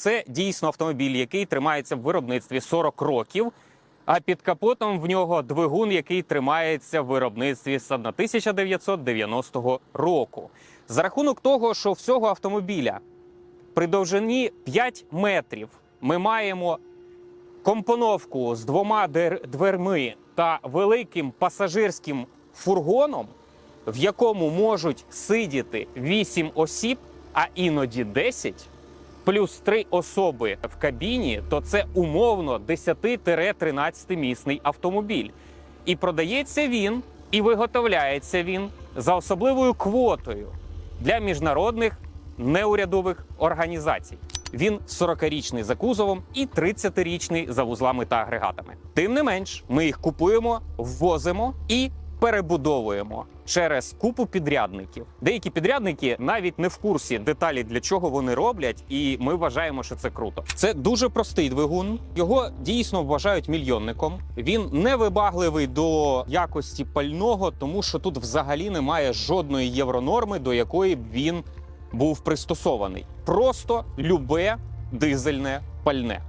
Це дійсно автомобіль, який тримається в виробництві 40 років. А під капотом в нього двигун, який тримається в виробництві з 1990 року. За рахунок того, що всього автомобіля при довжині 5 метрів ми маємо компоновку з двома дверми та великим пасажирським фургоном, в якому можуть сидіти 8 осіб, а іноді 10, плюс 3 особи в кабіні, то це умовно 10-13 місний автомобіль. І продається він, і виготовляється він за особливою квотою для міжнародних неурядових організацій. Він 40-річний за кузовом і 30-річний за вузлами та агрегатами. Тим не менш, ми їх купуємо, ввозимо і перебудовуємо через купу підрядників. Деякі підрядники навіть не в курсі деталі для чого вони роблять, і ми вважаємо, що це круто. Це дуже простий двигун. Його дійсно вважають мільйонником. Він не вибагливий до якості пального, тому що тут взагалі немає жодної євронорми, до якої б він був пристосований. Просто любе дизельне пальне.